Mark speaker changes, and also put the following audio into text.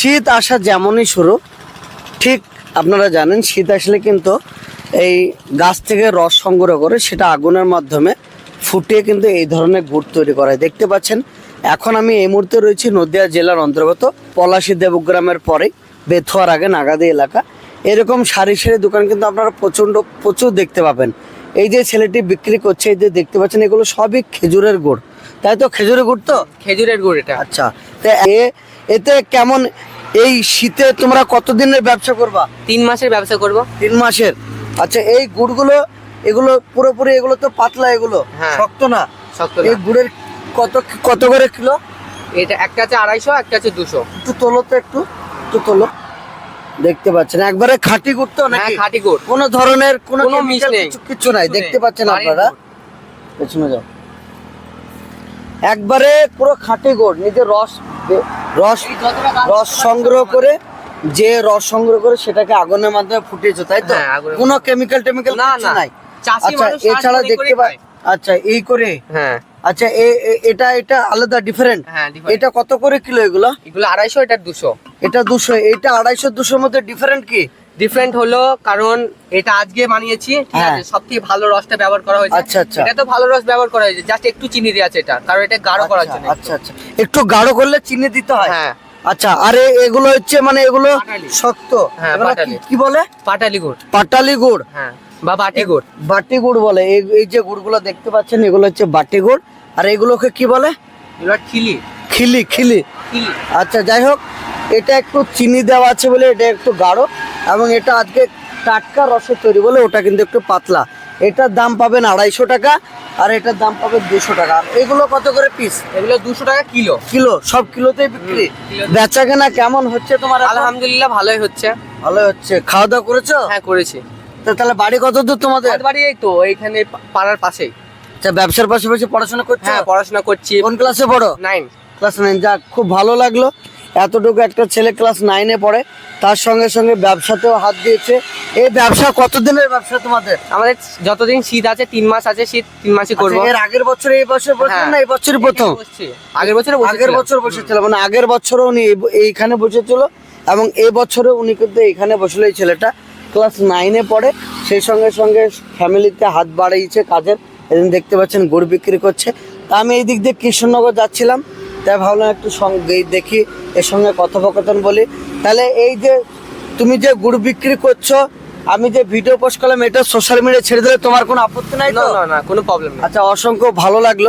Speaker 1: শীত আসা যেমনই শুরু ঠিক আপনারা জানেন শীত আসলে কিন্তু এই গাছ থেকে রস সংগ্রহ করে সেটা আগুনের মাধ্যমে ফুটিয়ে কিন্তু এই ধরনের গুড় তৈরি করা হয় দেখতে পাচ্ছেন এখন আমি এই মুহূর্তে রয়েছি নদিয়া জেলার অন্তর্গত পলাশী দেবগ্রামের পরে বেথুয়ার আগে নাগাদি এলাকা। এরকম সারি সারি দোকান কিন্তু আপনারা প্রচণ্ড প্রচুর দেখতে পাবেন। এই যে ছেলেটি বিক্রি করছে এই যে দেখতে পাচ্ছেন এগুলো সবই খেজুরের গুড়। তাই তো খেজুরের গুড় তো?
Speaker 2: খেজুরের গুড় এটা।
Speaker 1: আচ্ছা তা এ- এতে কেমন এই শীতে তোমরা কতদিনের ব্যবসা করবা?
Speaker 2: তিন মাসের ব্যবসা করব।
Speaker 1: তিন মাসের? আচ্ছা এই গুড়গুলো এগুলো পুরোপুরি এগুলো তো পাতলা এগুলো।
Speaker 2: হ্যাঁ।
Speaker 1: শক্ত না?
Speaker 2: শক্ত
Speaker 1: এই গুড়ের কত কত করে কিলো?
Speaker 2: এটা একটা আছে আড়াইশো একটা আছে দুশো।
Speaker 1: একটু তোলো তো একটু একটু তোলো। দেখতে পাচ্ছেন একবারে খাঁটি গুড় তো
Speaker 2: হ্যাঁ
Speaker 1: নাকি
Speaker 2: খাঁটি গুড়।
Speaker 1: কোনো ধরনের কোনো
Speaker 2: মিশ নেই।
Speaker 1: কিছু কিছু নাই। দেখতে পাচ্ছেন আপনারা? পেছনে যাও। একবারে পুরো খাঁটি গুড় নিজের রস রস রস সংগ্রহ করে যে রস সংগ্রহ করে সেটাকে আগুনের মাধ্যমে ফুটিয়েছো তাই তো?
Speaker 2: হ্যাঁ,
Speaker 1: কোনো কেমিক্যাল টেমিক্যাল
Speaker 2: না।
Speaker 1: নাই। আচ্ছা এছাড়া দেখতে পাই আচ্ছা এই করে?
Speaker 2: হ্যাঁ।
Speaker 1: আচ্ছা এটা এটা আলাদা ডিফারেন্ট
Speaker 2: হ্যাঁ।
Speaker 1: এটা কত করে কিলো এগুলো?
Speaker 2: এগুলো আড়াইশো এটা দুশো।
Speaker 1: এটা দুশো এটা আড়াইশো দুশোর মধ্যে ডিফারেন্ট কি?
Speaker 2: ডিফারেন্ট হলো কারণ এটা আজকে বানিয়েছি ঠিক
Speaker 1: হ্যাঁ।
Speaker 2: আছে? সব থেকে ভালো রসটা ব্যবহার করা হয়েছে।
Speaker 1: আচ্ছা, আচ্ছা।
Speaker 2: এটা তো ভালো রস ব্যবহার করা হয়েছে জাস্ট একটু চিনি দিয়ে আছে এটা কারণ এটা গাঢ় করার
Speaker 1: আচ্ছা,
Speaker 2: জন্য
Speaker 1: আচ্ছা আচ্ছা। একটু গাঢ় করলে চিনি দিতে হয়?
Speaker 2: হ্যাঁ।
Speaker 1: আচ্ছা আরে এগুলো হচ্ছে মানে এগুলো শক্ত।
Speaker 2: হ্যাঁ,
Speaker 1: কি- বলে?
Speaker 2: পাটালি গুড়।
Speaker 1: পাটালি গুড়।
Speaker 2: হ্যাঁ বা বাটি গুড়।
Speaker 1: বাটি গুড় বলে। এই যে গুড়গুলো দেখতে পাচ্ছেন এগুলো হচ্ছে বাটি গুড়। আর এগুলোকে কি বলে?
Speaker 2: এগুলো খিলি
Speaker 1: খিলি। খিলি। আচ্ছা যাই হোক এটা একটু চিনি দেওয়া আছে বলে এটা একটু গাঢ়। এবং এটা আজকে টাটকা রসের তৈরি বলে ওটা কিন্তু একটু পাতলা। এটার দাম পাবেন আড়াইশো টাকা আর এটার দাম পাবেন দুশো টাকা। আর এগুলো কত করে পিস
Speaker 2: এগুলো দুশো টাকা কিলো।
Speaker 1: কিলো সব কিলোতেই বিক্রি। বেচা কেনা কেমন হচ্ছে তোমার
Speaker 2: আলহামদুলিল্লাহ ভালোই হচ্ছে।
Speaker 1: ভালোই হচ্ছে। খাওয়া দাওয়া করেছ?
Speaker 2: হ্যাঁ করেছি।
Speaker 1: তো তাহলে বাড়ি কত দূর তোমাদের?
Speaker 2: বাড়ি এই তো এইখানে পাড়ার পাশেই।
Speaker 1: আচ্ছা ব্যবসার পাশাপাশি পড়াশোনা করছ?
Speaker 2: হ্যাঁ পড়াশোনা করছি।
Speaker 1: কোন ক্লাসে পড়ো?
Speaker 2: নাইন
Speaker 1: ক্লাস নাইন যাক খুব ভালো লাগল। এতটুকু একটা ছেলে ক্লাস নাইনে পড়ে তার সঙ্গে সঙ্গে ব্যবসাতেও হাত দিয়েছে। এই ব্যবসা কতদিনের ব্যবসা তোমাদের?
Speaker 2: আমাদের যতদিন শীত আছে তিন মাস আছে শীত তিন মাসই করব।
Speaker 1: আচ্ছা, এর আগের বছর এই বছর বলছেন
Speaker 2: হ্যাঁ।
Speaker 1: না এই বছরই প্রথম?
Speaker 2: আগের বছর
Speaker 1: আগের বছর বসেছিল মানে আগের বছরও উনি এইখানে বসেছিল এবং এই বছরে উনি কিন্তু এইখানে বসল এই ছেলেটা। ক্লাস নাইনে পড়ে সেই সঙ্গে সঙ্গে ফ্যামিলিতে হাত বাড়িয়েছে কাজের। এদিন দেখতে পাচ্ছেন গুড় বিক্রি করছে। তা আমি এই দিক দিয়ে কৃষ্ণনগর যাচ্ছিলাম। তাই ভাবলাম একটু সঙ্গে দেখি এর সঙ্গে কথোপকথন বলি। তাহলে এই যে তুমি যে গুড় বিক্রি করছ আমি যে ভিডিও পোস্ট করলাম এটা সোশ্যাল মিডিয়া ছেড়ে দিলে তোমার কোনো আপত্তি নাই
Speaker 2: না
Speaker 1: তো?
Speaker 2: না না কোনো প্রবলেম নেই।
Speaker 1: আচ্ছা অসংখ্য ভালো লাগল।